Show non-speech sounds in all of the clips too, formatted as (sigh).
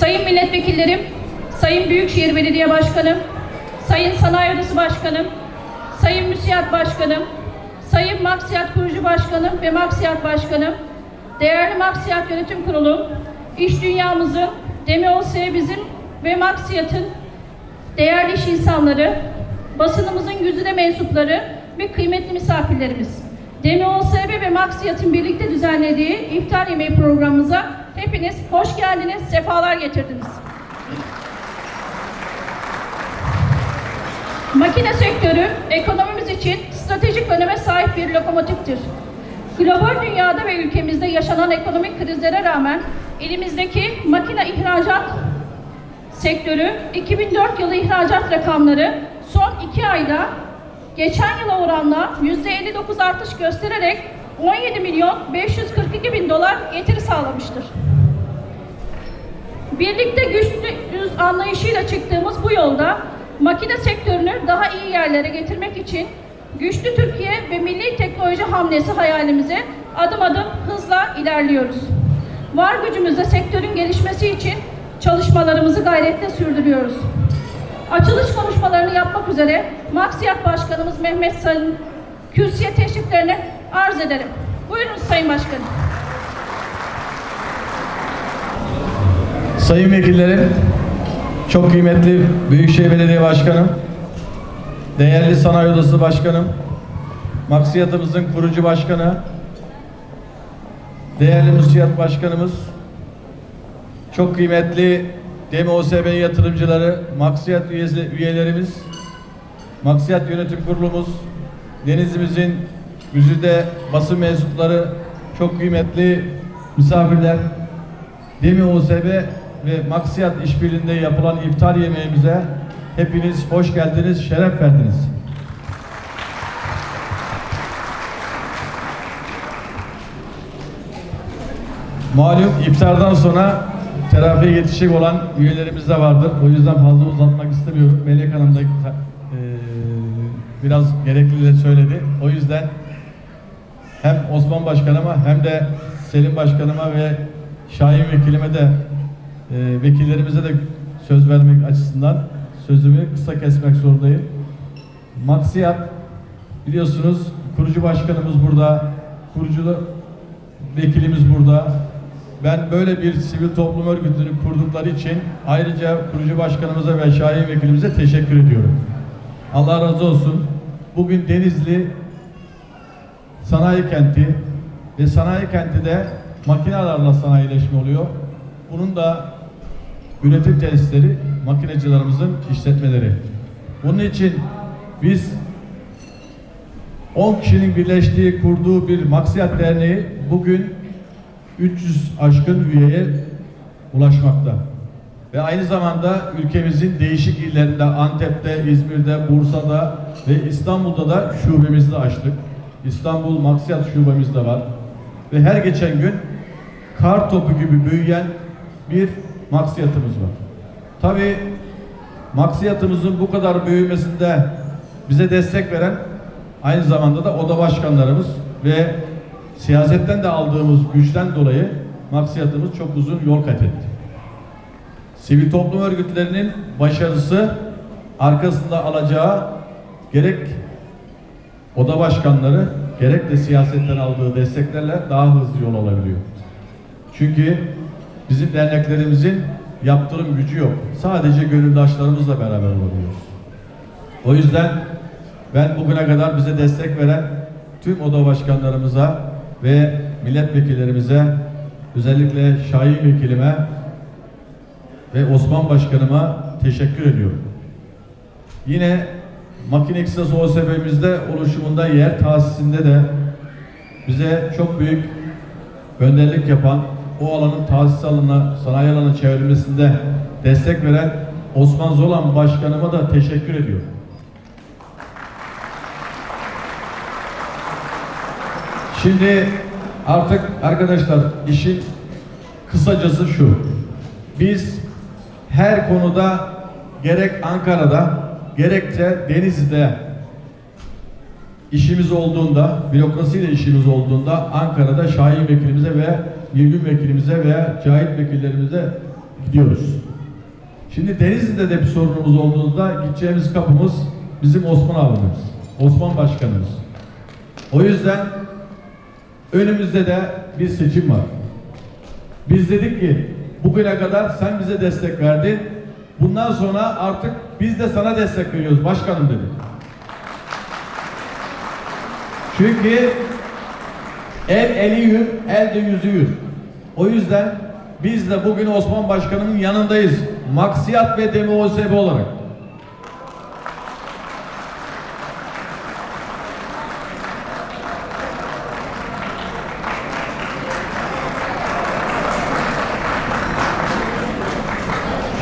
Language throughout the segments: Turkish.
sayın milletvekillerim, sayın Büyükşehir Belediye Başkanım, sayın Sanayi Odası Başkanım, sayın Müsiyat Başkanım, sayın Maksiyat Kurucu Başkanım ve Maksiyat Başkanım, değerli Maksiyat Yönetim Kurulu, iş dünyamızın, DEMOS bizim ve Maksiyat'ın değerli iş insanları, basınımızın yüzüne mensupları ve kıymetli misafirlerimiz. DEMOSB ve Maksiyat'ın birlikte düzenlediği iftar yemeği programımıza hepiniz hoş geldiniz, sefalar getirdiniz. Makine sektörü ekonomimiz için stratejik öneme sahip bir lokomotiftir. Global dünyada ve ülkemizde yaşanan ekonomik krizlere rağmen elimizdeki makine ihracat sektörü 2004 yılı ihracat rakamları son iki ayda geçen yıla oranla %59 artış göstererek 17 milyon 542 bin dolar getiri sağlamıştır. Birlikte güçlüyüz anlayışıyla çıktığımız bu yolda makine sektörünü daha iyi yerlere getirmek için güçlü Türkiye ve milli teknoloji hamlesi hayalimize adım adım hızla ilerliyoruz. Var gücümüzle sektörün gelişmesi için çalışmalarımızı gayretle sürdürüyoruz. Açılış konuşmalarını yapmak üzere Maksiyat Başkanımız Mehmet Sayın kürsüye teşriflerini arz ederim. Buyurun Sayın Başkanım. Sayın vekillerim, çok kıymetli Büyükşehir Belediye Başkanım, değerli Sanayi Odası Başkanım, Maksiyatımızın kurucu başkanı, değerli Müsiyat Başkanımız, çok kıymetli DMOSB yatırımcıları, Maksiyat üyesi, üyelerimiz, Maksiyat Yönetim Kurulumuz, Denizimizin güzide basın mensupları, çok kıymetli misafirler, Demi OSB ve Maksiyat işbirliğinde yapılan iftar yemeğimize hepiniz hoş geldiniz, şeref verdiniz. Malum iftardan sonra terafiye yetişecek olan üyelerimiz de vardır. O yüzden fazla uzatmak istemiyorum. Melek Hanım da eee, biraz gereklileri söyledi. O yüzden hem Osman Başkanıma hem de Selim Başkanıma ve Şahin Vekilime de e, vekillerimize de söz vermek açısından sözümü kısa kesmek zorundayım. Maksiyat biliyorsunuz kurucu başkanımız burada, kurucu vekilimiz burada. Ben böyle bir sivil toplum örgütünü kurdukları için ayrıca kurucu başkanımıza ve Şahin vekilimize teşekkür ediyorum. Allah razı olsun. Bugün Denizli sanayi kenti ve sanayi kenti de makinelerle sanayileşme oluyor. Bunun da üretim tesisleri makinecilerimizin işletmeleri. Bunun için biz 10 kişinin birleştiği, kurduğu bir Maksiyat Derneği bugün 300 aşkın üyeye ulaşmakta. Ve aynı zamanda ülkemizin değişik illerinde, Antep'te, İzmir'de, Bursa'da ve İstanbul'da da şubemizi açtık. İstanbul Maksiyat şubemiz de var. Ve her geçen gün kar topu gibi büyüyen bir maksiyatımız var. Tabi maksiyatımızın bu kadar büyümesinde bize destek veren aynı zamanda da oda başkanlarımız ve siyasetten de aldığımız güçten dolayı maksiyatımız çok uzun yol kat etti. Sivil toplum örgütlerinin başarısı arkasında alacağı gerek oda başkanları gerek de siyasetten aldığı desteklerle daha hızlı yol alabiliyor. Çünkü bizim derneklerimizin yaptırım gücü yok. Sadece gönüldaşlarımızla beraber olabiliyoruz. O yüzden ben bugüne kadar bize destek veren tüm oda başkanlarımıza ve milletvekillerimize özellikle Şahin vekilime ve Osman Başkanıma teşekkür ediyorum. Yine makine kısası OSB'mizde oluşumunda yer tahsisinde de bize çok büyük önderlik yapan o alanın tahsis alanına, sanayi alanına çevrilmesinde destek veren Osman Zolan Başkanıma da teşekkür ediyorum. Şimdi artık arkadaşlar işin kısacası şu. Biz her konuda gerek Ankara'da gerekse Denizli'de işimiz olduğunda, bürokrasiyle işimiz olduğunda Ankara'da Şahin vekilimize ve Nilgün vekilimize veya Cahit vekillerimize gidiyoruz. Şimdi Denizli'de de bir sorunumuz olduğunda gideceğimiz kapımız bizim Osman abimiz, Osman Başkanımız. O yüzden önümüzde de bir seçim var. Biz dedik ki bugüne kadar sen bize destek verdin. Bundan sonra artık biz de sana destek veriyoruz başkanım dedik. Çünkü el eli yür, el de yüzü yür. O yüzden biz de bugün Osman Başkanımın yanındayız. Maksiyat ve DMOSB olarak.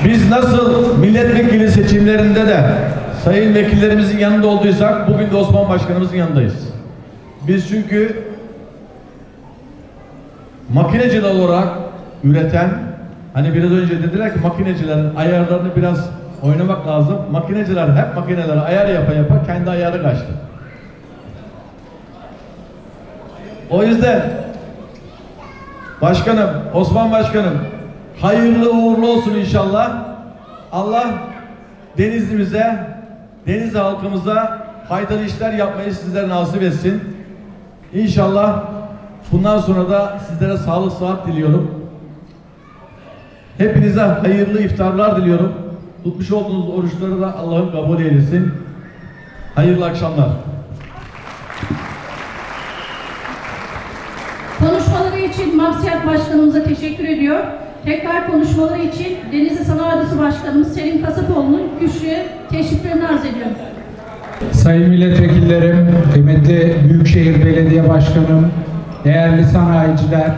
Biz nasıl milletvekili seçimlerinde de sayın vekillerimizin yanında olduysak bugün de Osman Başkanımızın yanındayız. Biz çünkü makineciler olarak üreten hani biraz önce dediler ki makinecilerin ayarlarını biraz oynamak lazım. Makineciler hep makinelere ayar yapa yapa kendi ayarı kaçtı. O yüzden Başkanım, Osman Başkanım hayırlı uğurlu olsun inşallah. Allah Denizli'mize, Deniz halkımıza faydalı işler yapmayı sizlere nasip etsin. İnşallah bundan sonra da sizlere sağlık sıhhat diliyorum. Hepinize hayırlı iftarlar diliyorum. Tutmuş olduğunuz oruçları da Allah'ım kabul eylesin. Hayırlı akşamlar. Konuşmaları için Maksiyat Başkanımıza teşekkür ediyor. Tekrar konuşmaları için Denizli Sanayi Odası Başkanımız Selim Kasapoğlu'nun güçlü teşriflerini arz ediyorum. Sayın milletvekillerim, kıymetli Büyükşehir Belediye Başkanım, değerli sanayiciler,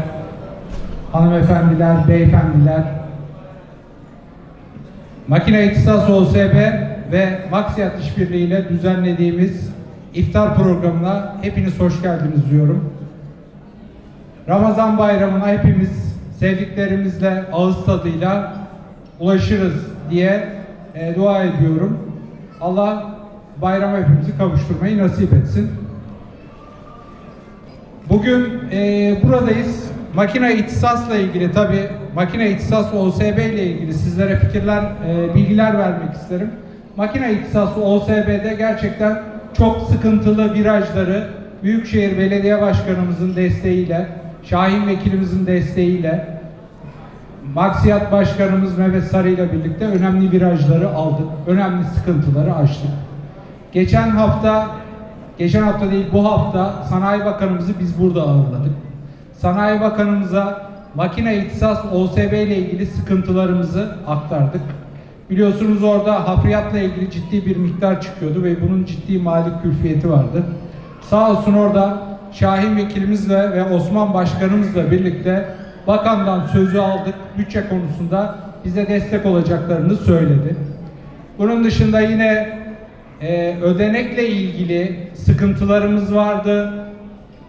hanımefendiler, beyefendiler, Makine İhtisas OSB ve Maksiyat İşbirliği ile düzenlediğimiz iftar programına hepiniz hoş geldiniz diyorum. Ramazan bayramına hepimiz sevdiklerimizle ağız tadıyla ulaşırız diye e, dua ediyorum. Allah bayrama hepimizi kavuşturmayı nasip etsin. Bugün e, buradayız. Makine ihtisasla ilgili tabi makine ihtisas OSB ile ilgili sizlere fikirler, e, bilgiler vermek isterim. Makine ihtisası OSB'de gerçekten çok sıkıntılı virajları Büyükşehir Belediye Başkanımızın desteğiyle, Şahin Vekilimizin desteğiyle, Maksiyat Başkanımız Mehmet Sarı ile birlikte önemli virajları aldık. Önemli sıkıntıları aştık. Geçen hafta, geçen hafta değil bu hafta Sanayi Bakanımızı biz burada ağırladık. Sanayi Bakanımıza makine ihtisas OSB ile ilgili sıkıntılarımızı aktardık. Biliyorsunuz orada hafriyatla ilgili ciddi bir miktar çıkıyordu ve bunun ciddi mali külfiyeti vardı. Sağ olsun orada Şahin Vekilimizle ve Osman Başkanımızla birlikte bakandan sözü aldık. Bütçe konusunda bize destek olacaklarını söyledi. Bunun dışında yine e, ödenekle ilgili sıkıntılarımız vardı.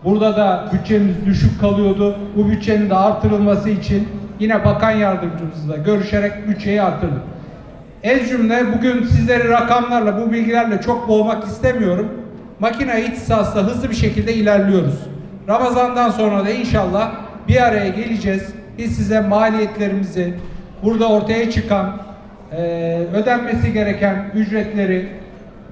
Burada da bütçemiz düşük kalıyordu. Bu bütçenin de artırılması için yine bakan yardımcımızla görüşerek bütçeyi artırdık. Ez cümle bugün sizleri rakamlarla, bu bilgilerle çok boğmak istemiyorum. Makine ihtisasla hızlı bir şekilde ilerliyoruz. Ramazandan sonra da inşallah bir araya geleceğiz. Biz size maliyetlerimizi, burada ortaya çıkan, e, ödenmesi gereken ücretleri,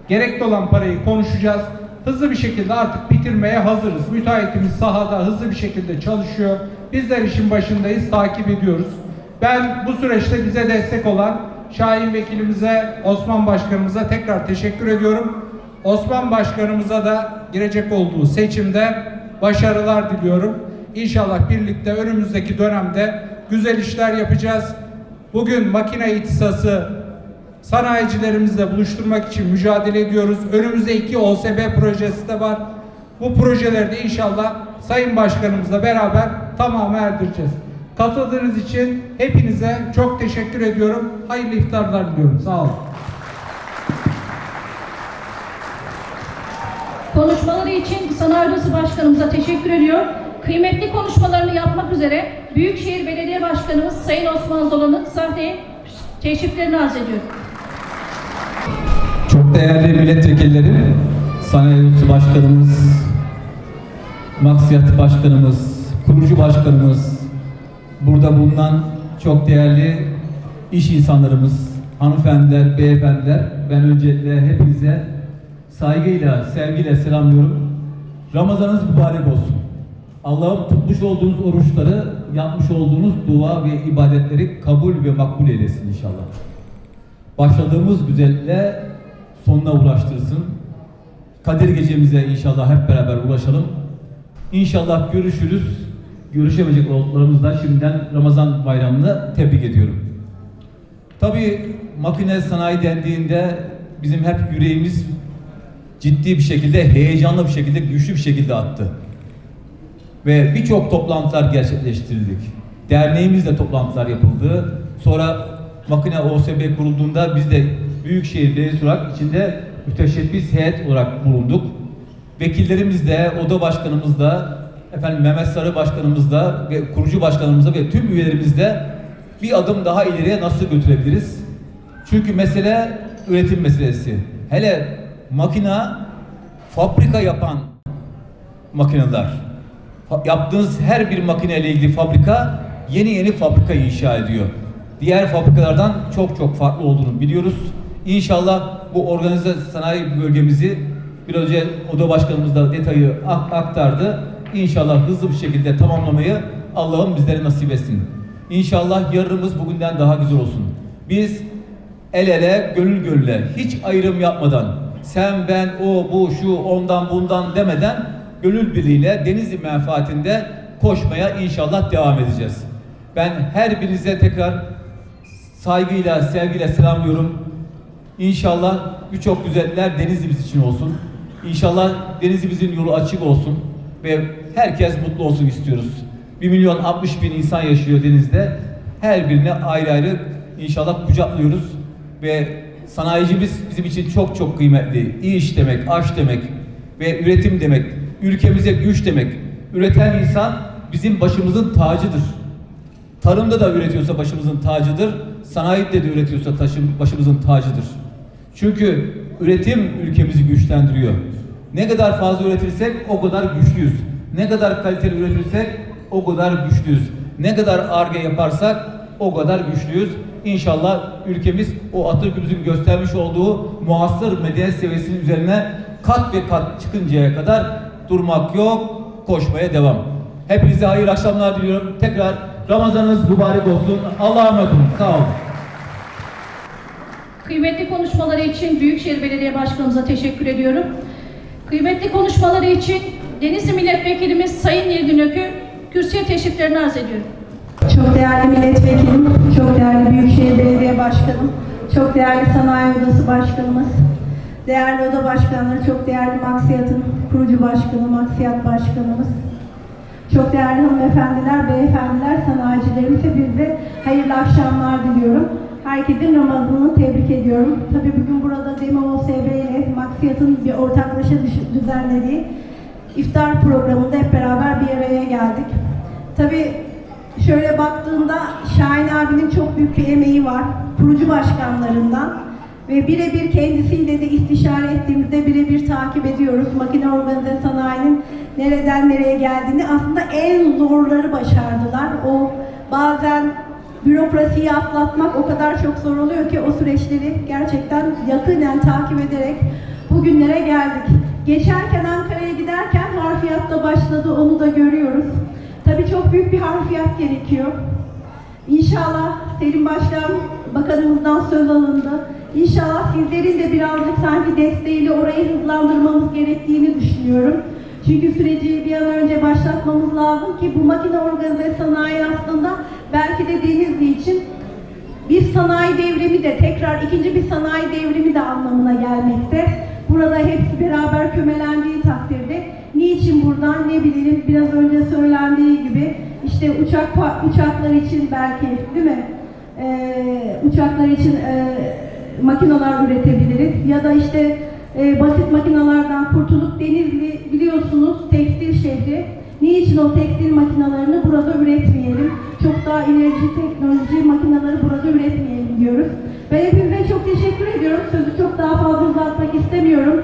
gerekli olan parayı konuşacağız. Hızlı bir şekilde artık bitirmeye hazırız. Müteahhitimiz sahada hızlı bir şekilde çalışıyor. Bizler işin başındayız, takip ediyoruz. Ben bu süreçte bize destek olan Şahin Vekilimize, Osman Başkanımıza tekrar teşekkür ediyorum. Osman Başkanımıza da girecek olduğu seçimde başarılar diliyorum. İnşallah birlikte önümüzdeki dönemde güzel işler yapacağız. Bugün makine ihtisası sanayicilerimizle buluşturmak için mücadele ediyoruz. Önümüzde iki OSB projesi de var. Bu projeleri de inşallah Sayın Başkanımızla beraber tamamı erdireceğiz. Katıldığınız için hepinize çok teşekkür ediyorum. Hayırlı iftarlar diliyorum. Sağ olun. Konuşmaları için Sanayi Odası Başkanımıza teşekkür ediyor. Kıymetli konuşmalarını yapmak üzere Büyükşehir Belediye Başkanımız Sayın Osman Zolan'ın sahneye teşriflerini arz ediyor. Değerli milletvekilleri, Sanayi Odası Başkanımız, Maksiyat Başkanımız, Kurucu Başkanımız, burada bulunan çok değerli iş insanlarımız, hanımefendiler, beyefendiler, ben öncelikle hepinize saygıyla, sevgiyle selamlıyorum. Ramazanınız mübarek olsun. Allah'ım tutmuş olduğunuz oruçları, yapmış olduğunuz dua ve ibadetleri kabul ve makbul eylesin inşallah. Başladığımız güzelle sonuna ulaştırsın. Kadir gecemize inşallah hep beraber ulaşalım. İnşallah görüşürüz. Görüşemeyecek olduklarımızdan şimdiden Ramazan bayramını tebrik ediyorum. Tabii makine sanayi dendiğinde bizim hep yüreğimiz ciddi bir şekilde, heyecanlı bir şekilde, güçlü bir şekilde attı. Ve birçok toplantılar gerçekleştirildik. Derneğimizle toplantılar yapıldı. Sonra makine OSB kurulduğunda biz de Büyükşehir Belediyesi olarak içinde müteşebbis heyet olarak bulunduk. Vekillerimiz de, oda başkanımız da, efendim Mehmet Sarı başkanımız da ve kurucu başkanımız da ve tüm üyelerimiz de bir adım daha ileriye nasıl götürebiliriz? Çünkü mesele üretim meselesi. Hele makina fabrika yapan makineler. Yaptığınız her bir makineyle ilgili fabrika yeni yeni fabrika inşa ediyor. Diğer fabrikalardan çok çok farklı olduğunu biliyoruz. İnşallah bu organize sanayi bölgemizi biraz önce oda başkanımız da detayı ak- aktardı. İnşallah hızlı bir şekilde tamamlamayı Allah'ım bizlere nasip etsin. İnşallah yarınımız bugünden daha güzel olsun. Biz el ele, gönül gönüle, hiç ayrım yapmadan, sen, ben, o, bu, şu, ondan, bundan demeden gönül birliğiyle Denizli menfaatinde koşmaya inşallah devam edeceğiz. Ben her birinize tekrar saygıyla, sevgiyle selamlıyorum. İnşallah birçok güzeller Denizli'miz için olsun. İnşallah Denizli'mizin yolu açık olsun ve herkes mutlu olsun istiyoruz. 1 milyon 60 bin insan yaşıyor denizde. Her birine ayrı ayrı inşallah kucaklıyoruz ve sanayicimiz bizim için çok çok kıymetli. İş demek, aş demek ve üretim demek, ülkemize güç demek. Üreten insan bizim başımızın tacıdır. Tarımda da üretiyorsa başımızın tacıdır. Sanayide de üretiyorsa taşım, başımızın tacıdır. Çünkü üretim ülkemizi güçlendiriyor. Ne kadar fazla üretirsek o kadar güçlüyüz. Ne kadar kaliteli üretirsek o kadar güçlüyüz. Ne kadar arge yaparsak o kadar güçlüyüz. İnşallah ülkemiz o Atatürk'ümüzün göstermiş olduğu muasır medeniyet seviyesinin üzerine kat ve kat çıkıncaya kadar durmak yok, koşmaya devam. Hepinize hayırlı akşamlar diliyorum. Tekrar Ramazanınız mübarek olsun. Allah'a emanet olun. Sağ olun. Kıymetli konuşmaları için Büyükşehir Belediye Başkanımıza teşekkür ediyorum. Kıymetli konuşmaları için Denizli Milletvekilimiz Sayın Nilgün Ökü kürsüye teşriflerini arz ediyorum. Çok değerli milletvekilim, çok değerli Büyükşehir Belediye Başkanım, çok değerli Sanayi Odası Başkanımız, değerli oda başkanları, çok değerli Maksiyat'ın kurucu başkanı, Maksiyat Başkanımız, çok değerli hanımefendiler, beyefendiler, sanayicilerimiz hepinize hayırlı akşamlar diliyorum. Herkesin Ramazan'ını tebrik ediyorum. Tabii bugün burada Demo OSB ile Maksiyat'ın bir ortaklaşa düzenlediği iftar programında hep beraber bir araya geldik. Tabii şöyle baktığımda Şahin abinin çok büyük bir emeği var. Kurucu başkanlarından. Ve birebir kendisiyle de istişare ettiğimizde birebir takip ediyoruz. Makine organize sanayinin nereden nereye geldiğini aslında en zorları başardılar. O bazen bürokrasiyi atlatmak o kadar çok zor oluyor ki o süreçleri gerçekten yakından takip ederek bugünlere geldik. Geçerken Ankara'ya giderken harfiyatla başladı onu da görüyoruz. Tabii çok büyük bir harfiyat gerekiyor. İnşallah Selim Başkan Bakanımızdan söz alındı. İnşallah sizlerin de birazcık sanki desteğiyle orayı hızlandırmamız gerektiğini düşünüyorum. Çünkü süreci bir an önce başlatmamız lazım ki bu makine organize sanayi aslında belki de Denizli için bir sanayi devrimi de tekrar ikinci bir sanayi devrimi de anlamına gelmekte. Burada hepsi beraber kümelendiği takdirde niçin buradan ne bileyim biraz önce söylendiği gibi işte uçak uçaklar için belki değil mi? Ee, uçaklar için e, makineler üretebiliriz ya da işte e, basit makinalardan kurtulup Denizli biliyorsunuz tekstil şehri. Niçin o tekstil makinalarını burada üretmeyelim? Çok daha ilerici teknoloji makinaları burada üretmeyelim diyoruz. Ben hepinize çok teşekkür ediyorum. Sözü çok daha fazla uzatmak istemiyorum.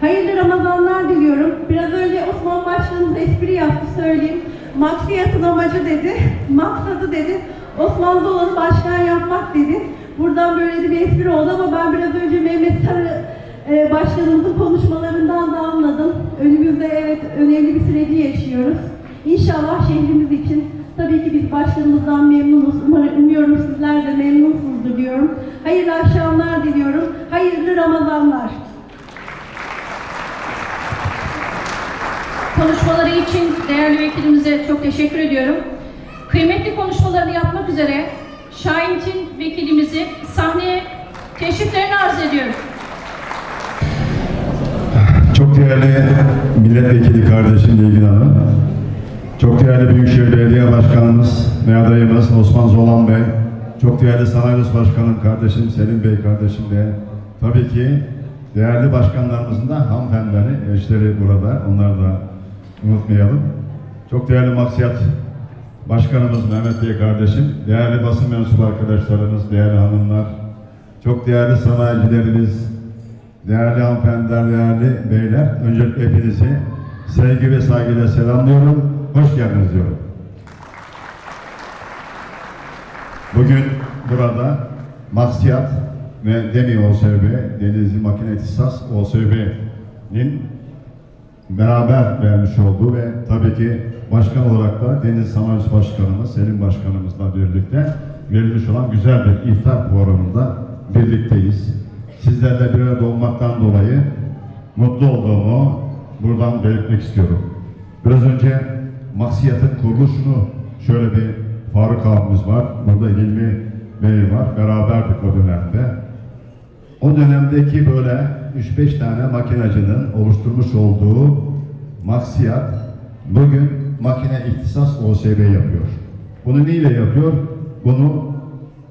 Hayırlı Ramazanlar diliyorum. Biraz önce Osman Başkanımız espri yaptı söyleyeyim. Maksiyatın amacı dedi, (laughs) maksadı dedi. Osman Zolan'ı başkan yapmak dedi. Buradan böyle bir espri oldu ama ben biraz önce Mehmet Sarı e, başkanımızın konuşmalarından da anladım. Önümüzde evet önemli bir süreci yaşıyoruz. İnşallah şehrimiz için tabii ki biz başkanımızdan memnunuz. Umuyorum sizler de memnunsunuzdur diyorum. Hayırlı akşamlar diliyorum. Hayırlı Ramazanlar. Konuşmaları için değerli vekilimize çok teşekkür ediyorum. Kıymetli konuşmalarını yapmak üzere Şahin Çin vekilimizi sahneye teşriflerini arz ediyorum. Çok değerli milletvekili kardeşim Nilgün Hanım, çok değerli Büyükşehir Belediye Başkanımız ve adayımız Osman Zolan Bey, çok değerli Sanayi Başkanım kardeşim Selim Bey kardeşim ve tabii ki değerli başkanlarımızın da hanımefendileri, eşleri burada, onları da unutmayalım. Çok değerli Maksiyat Başkanımız Mehmet Bey kardeşim, değerli basın mensubu arkadaşlarımız, değerli hanımlar, çok değerli sanayicilerimiz, Değerli hanımefendiler, değerli beyler, öncelikle hepinizi sevgi ve saygıyla selamlıyorum. Hoş geldiniz diyorum. Bugün burada Maksiyat ve Demi OSB, Denizli Makine İhtisas OSB'nin beraber vermiş olduğu ve tabii ki başkan olarak da Deniz Sanayi Başkanımız, Selim Başkanımızla birlikte verilmiş olan güzel bir iftar programında birlikteyiz. Sizlerle bir arada olmaktan dolayı mutlu olduğumu buradan belirtmek istiyorum. Biraz önce Maksiyat'ın kuruluşunu şöyle bir Faruk abimiz var, burada Hilmi Bey var, beraberdik o dönemde. O dönemdeki böyle 3-5 tane makinacının oluşturmuş olduğu maksiyat bugün makine ihtisas OSB yapıyor. Bunu neyle yapıyor? Bunu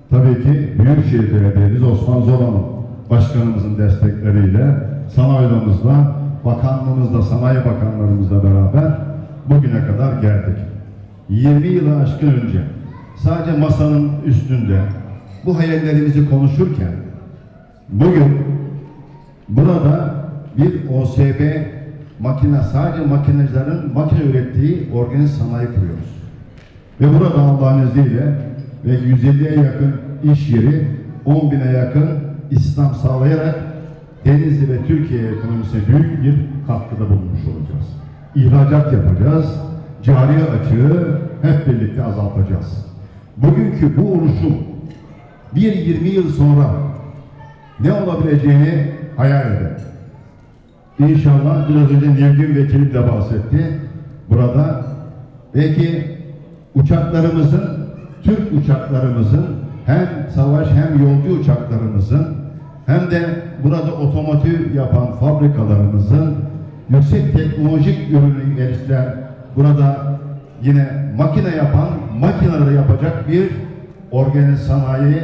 tabii ki Büyükşehir Belediyemiz Osman Zolan'ın başkanımızın destekleriyle sanayimizla, bakanlığımızla, sanayi bakanlarımızla beraber bugüne kadar geldik. 20 yılı aşkın önce sadece masanın üstünde bu hayallerimizi konuşurken Bugün burada bir OSB makine, sadece makinecilerin makine ürettiği organik sanayi kuruyoruz. Ve burada Allah'ın izniyle ve 150'ye yakın iş yeri, 10 bine yakın istihdam sağlayarak Denizli ve Türkiye ekonomisine büyük bir katkıda bulunmuş olacağız. İhracat yapacağız, cari açığı hep birlikte azaltacağız. Bugünkü bu oluşum bir 20 yıl sonra ne olabileceğini hayal edin. İnşallah biraz önce Nilgün Vekilim de bahsetti. Burada belki uçaklarımızın, Türk uçaklarımızın hem savaş hem yolcu uçaklarımızın hem de burada otomotiv yapan fabrikalarımızın yüksek teknolojik ürünü geliştiren burada yine makine yapan makineleri yapacak bir organik sanayi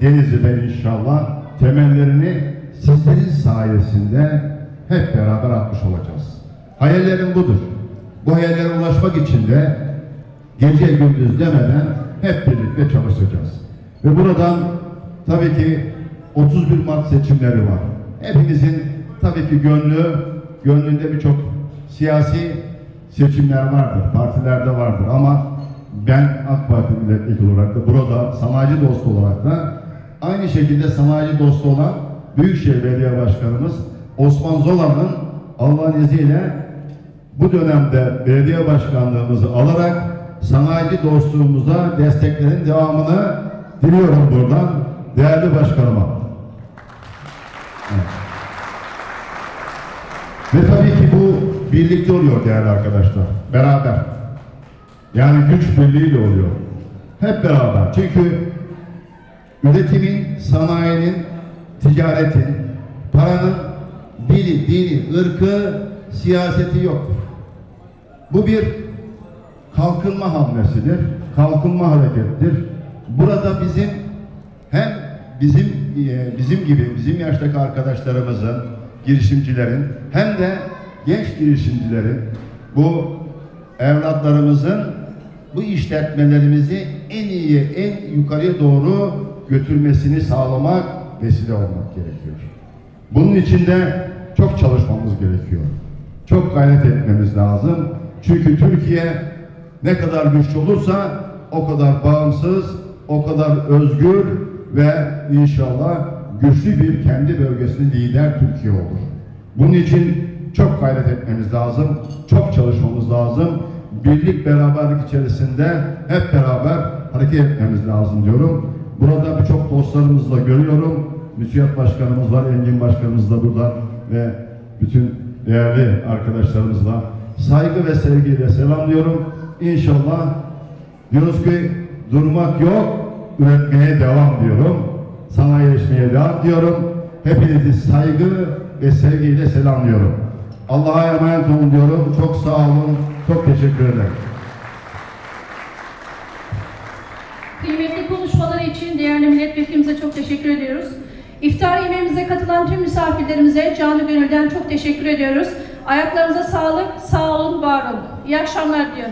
Denizli'de inşallah temellerini sizlerin sayesinde hep beraber atmış olacağız. Hayallerim budur. Bu hayallere ulaşmak için de gece gündüz demeden hep birlikte çalışacağız. Ve buradan tabii ki 31 Mart seçimleri var. Hepimizin tabii ki gönlü, gönlünde birçok siyasi seçimler vardır, partilerde vardır ama ben AK Parti milletvekili olarak da burada sanayici dostu olarak da aynı şekilde sanayici dostu olan Büyükşehir Belediye Başkanımız Osman Zolan'ın Allah'ın izniyle bu dönemde belediye başkanlığımızı alarak sanayici dostluğumuza desteklerin devamını diliyorum buradan değerli başkanıma. Evet. Ve tabii ki bu birlikte oluyor değerli arkadaşlar. Beraber. Yani güç birliğiyle oluyor. Hep beraber. Çünkü üretimin, sanayinin, ticaretin, paranın dili, dini, ırkı, siyaseti yoktur. Bu bir kalkınma hamlesidir, kalkınma harekettir. Burada bizim hem bizim e, bizim gibi bizim yaştaki arkadaşlarımızın, girişimcilerin hem de genç girişimcilerin bu evlatlarımızın bu işletmelerimizi en iyi, en yukarıya doğru götürmesini sağlamak, vesile olmak gerekiyor. Bunun için de çok çalışmamız gerekiyor. Çok gayret etmemiz lazım. Çünkü Türkiye ne kadar güçlü olursa o kadar bağımsız, o kadar özgür ve inşallah güçlü bir kendi bölgesinde lider Türkiye olur. Bunun için çok gayret etmemiz lazım, çok çalışmamız lazım. Birlik, beraberlik içerisinde hep beraber hareket etmemiz lazım diyorum. Burada birçok dostlarımızla görüyorum. Müsiyat Başkanımız var, Engin Başkanımız da burada ve bütün değerli arkadaşlarımızla saygı ve sevgiyle selamlıyorum. İnşallah diyoruz durmak yok, üretmeye devam diyorum. Sanayileşmeye devam diyorum. Hepinizi saygı ve sevgiyle selamlıyorum. Allah'a emanet olun diyorum. Çok sağ olun. Çok teşekkür ederim. Kıymetli konuşmaları için değerli milletvekilimize çok teşekkür ediyoruz. İftar yemeğimize katılan tüm misafirlerimize canı gönülden çok teşekkür ediyoruz. Ayaklarınıza sağlık, sağ olun, var olun. İyi akşamlar diyorum.